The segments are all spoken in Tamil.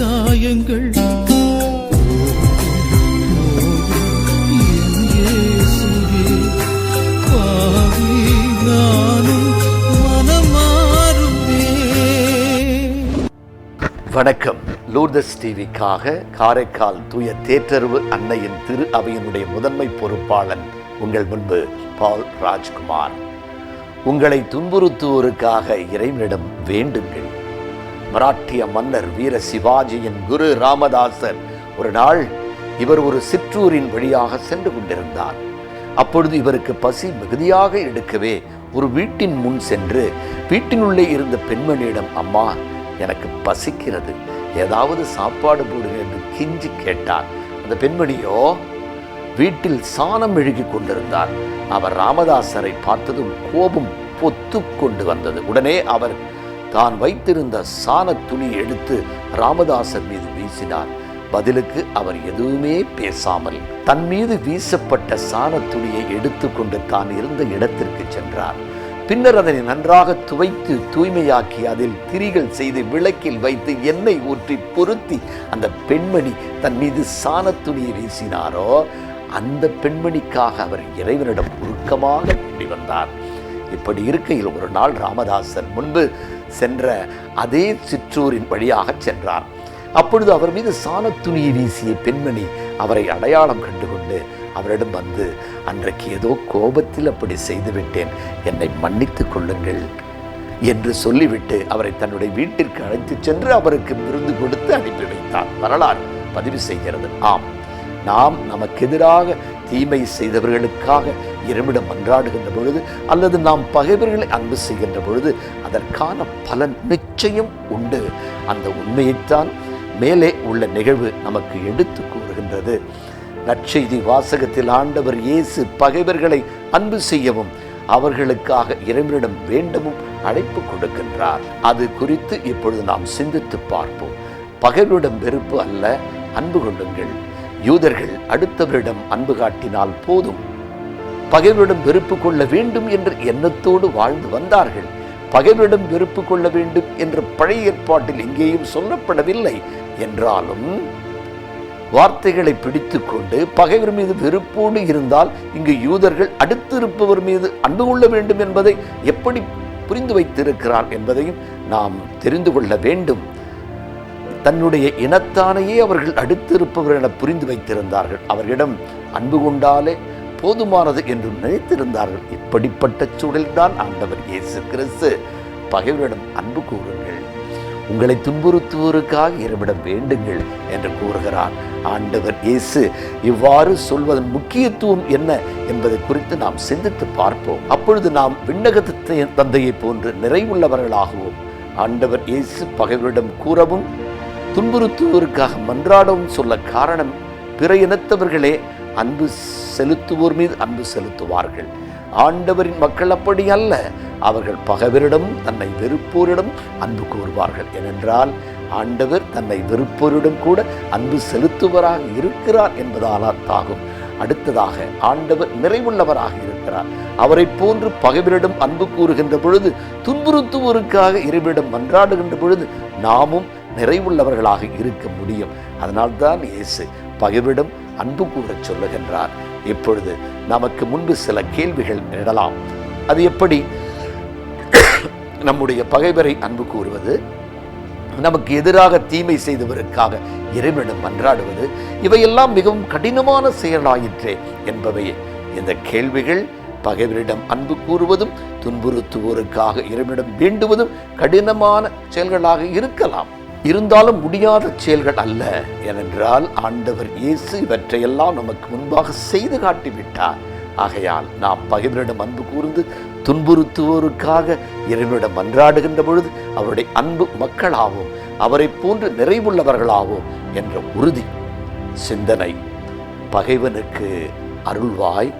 காயங்கள் வணக்கம். லூர்தஸ் டிவிக்காக காரைக்கால் தூய தேற்றறிவு அன்னையின் திரு அவையினுடைய முதன்மை பொறுப்பாளன் உங்கள் முன்பு பால் ராஜ்குமார். உங்களை துன்புறுத்துவோருக்காக இறைவனிடம் வேண்டுங்கள். மராட்டிய மன்னர் வீர சிவாஜியின் குரு ராமதாசர். ஒரு நாள் இவர் ஒரு சிற்றூரின் வழியாக சென்று கொண்டிருந்தார். அப்பொழுது இவருக்கு பசி மிகுதியாக எடுக்கவே ஒரு வீட்டின் முன் சென்று வீட்டினுள்ளே இருந்த பெண்மணியிடம் அம்மா எனக்கு பசிக்கிறது. ஏதாவது சாப்பாடு போடுங்க என்று கிஞ்சி கேட்டார். அந்த பெண்மணியோ வீட்டில் சாணம் எழுகி கொண்டிருந்தார். அவர் ராமதாசரை பார்த்ததும் கோபம் பொத்து கொண்டு வந்தது. உடனே அவர் தான் வைத்திருந்த சாண துணி எடுத்து ராமதாசர் மீது வீசினார். பதிலுக்கு அவர் எதுவுமே பேசாமல் தன் மீது வீசப்பட்ட சாண துணியை எடுத்துக்கொண்டு தான் இருந்த இடத்திற்கு சென்றார். பின்னர் அதனை நன்றாக துவைத்து தூய்மையாக்கி அதில் திரிகள் செய்து விளக்கில் வைத்து எண்ணெய் ஊற்றி பொருத்தி அந்த பெண்மணி தன் மீது சாண துணியை வீசினாரோ அந்த பெண்மணிக்காக அவர் இறைவனிடம் உருக்கமாக வேண்டி வந்தார். இப்படி இருக்கையில் ஒரு நாள் ராமதாசன் முன்பு சென்ற அதே சிற்றூரின் வழியாக சென்றார். அப்பொழுது அவர் மீது சாணத் துணியை வீசிய பெண்மணி அவரை அடையாளம் கண்டுகொண்டு அவரிடம் வந்து அன்றைக்கு ஏதோ கோபத்தில் அப்படி செய்துவிட்டேன் என்னை மன்னித்துக் கொள்ளுங்கள் என்று சொல்லிவிட்டு அவரை தன்னுடைய வீட்டிற்கு அழைத்துச் சென்று அவருக்கு விருந்து கொடுத்து அனுப்பி வைத்தார். வரலாறு பதிவு செய்கிறது. ஆம் நாம் நமக்கு எதிராக தீமை செய்தவர்களுக்காக இறைவிடம் மன்றாடுகின்ற பொழுது அல்லது நாம் பகைவர்களை அன்பு செய்கின்ற பொழுது அதற்கான பலன் நிச்சயம் உண்டு. அந்த உண்மையைத்தான் மேலே உள்ள நிகழ்வு நமக்கு எடுத்து கூறுகின்றது. நற்செய்தி வாசகத்தில் ஆண்டவர் இயேசு பகைவர்களை அன்பு செய்யவும் அவர்களுக்காக இறைவனிடம் வேண்டவும் அழைப்பு கொடுக்கின்றார். அது குறித்து இப்பொழுது நாம் சிந்தித்து பார்ப்போம். பகைவரிடம் வெறுப்பு அல்ல அன்பு கொள்ளுங்கள். யூதர்கள் அடுத்தவரிடம் அன்பு காட்டினால் போதும். பகைவரிடம் வெறுப்பு கொள்ள வேண்டும் என்ற எண்ணத்தோடு வாழ்ந்து வந்தார்கள். பகைவரிடம் வெறுப்பு கொள்ள வேண்டும் என்ற பழைய ஏற்பாட்டில் எங்கேயும் சொல்லப்படவில்லை. என்றாலும் வார்த்தைகளை பிடித்துக்கொண்டு பகைவர் மீது வெறுப்போடு இருந்தால் இங்கு யூதர்கள் அடுத்து இருப்பவர் மீது அன்பு கொள்ள வேண்டும் என்பதை எப்படி புரிந்து வைத்திருக்கிறார் என்பதையும் நாம் தெரிந்து கொள்ள வேண்டும். தன்னுடைய இனத்தானையே அவர்கள் அடுத்திருப்பவர் என புரிந்து வைத்திருந்தார்கள். அவர்களிடம் அன்பு கொண்டாலே போதுமானது என்று நினைத்திருந்தார்கள். இப்படிப்பட்ட சூழல்தான் ஆண்டவர் இயேசு கிறிஸ்து பகைவரிடம் அன்பு கூறுங்கள். உங்களை துன்புறுத்துவோருக்காக இறைவிடம் வேண்டுங்கள் என்று கூறுகிறார் ஆண்டவர் இயேசு. இவ்வாறு சொல்வதன் முக்கியத்துவம் என்ன என்பதை குறித்து நாம் சிந்தித்து பார்ப்போம். அப்பொழுது நாம் விண்ணகத்தை தந்தையை போன்று நிறைவுள்ளவர்களாகவும். ஆண்டவர் இயேசு பகைவரிடம் கூறவும் துன்புறுத்துவோருக்காக மன்றாடவும் சொல்ல காரணம் பிற இனத்தவர்களே அன்பு செலுத்துவோர் மீது அன்பு செலுத்துவார்கள். ஆண்டவரின் மக்கள் அப்படி அல்ல. அவர்கள் பகைவரிடம் தன்னை வெறுப்போரிடம் அன்பு கூறுவார்கள். ஏனென்றால் ஆண்டவர் தன்னை வெறுப்போரிடம் கூட அன்பு செலுத்துவராக இருக்கிறார் என்பதாலாத்தாகும் அடுத்ததாக ஆண்டவர் நிறைவுள்ளவராக இருக்கிறார். அவரை போன்று பகைவரிடம் அன்பு கூறுகின்ற பொழுது துன்புறுத்துவோருக்காக இறைவரிடம் மன்றாடுகின்ற பொழுது நாமும் நிறைவுள்ளவர்களாக இருக்க முடியும். அதனால்தான் இயேசு பகைவரிடம் அன்பு கூறச் சொல்லுகின்றார். இப்பொழுது நமக்கு முன்பு சில கேள்விகள் எழலாம். அது எப்படி நம்முடைய பகைவரை அன்பு கூறுவது? நமக்கு எதிராக தீமை செய்தவருக்காக இறைவனிடம் மன்றாடுவது? இவையெல்லாம் மிகவும் கடினமான செயலாயிற்றே என்பவை. இந்த கேள்விகள் பகைவரிடம் அன்பு கூறுவதும் துன்புறுத்துவோருக்காக இறைவனிடம் வேண்டுவதும் கடினமான செயல்களாக இருக்கலாம். இருந்தாலும் முடியாத செயல்கள் அல்ல ஏனென்றால் ஆண்டவர் இயேசு இவற்றையெல்லாம் நமக்கு முன்பாக செய்து காட்டிவிட்டார். ஆகையால் நாம் பகைவரிடம் அன்பு கூர்ந்து துன்புறுத்துவோருக்காக இறைவனிடம் மன்றாடுகின்ற பொழுது அவருடைய அன்பு மக்களாகவும் அவரை போன்று நிறைவுள்ளவர்களாவோம் என்ற உறுதி சிந்தனை. பகைவனுக்கு அருள்வாய்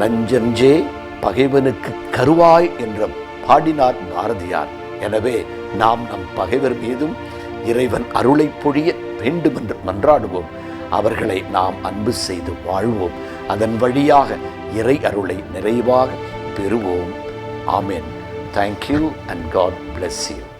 நஞ்சஞ்சே பகைவனுக்கு கருவாய் என்ற பாடினார் பாரதியார் எனவே நாம் நம் பகைவர் மீதும் இறைவன் அருளை பொழிய வேண்டும் என்று மன்றாடுவோம். அவர்களை நாம் அன்பு செய்து வாழ்வோம். அதன் வழியாக இறை அருளை நிறைவாக பெறுவோம். ஆமேன். Thank you and God bless you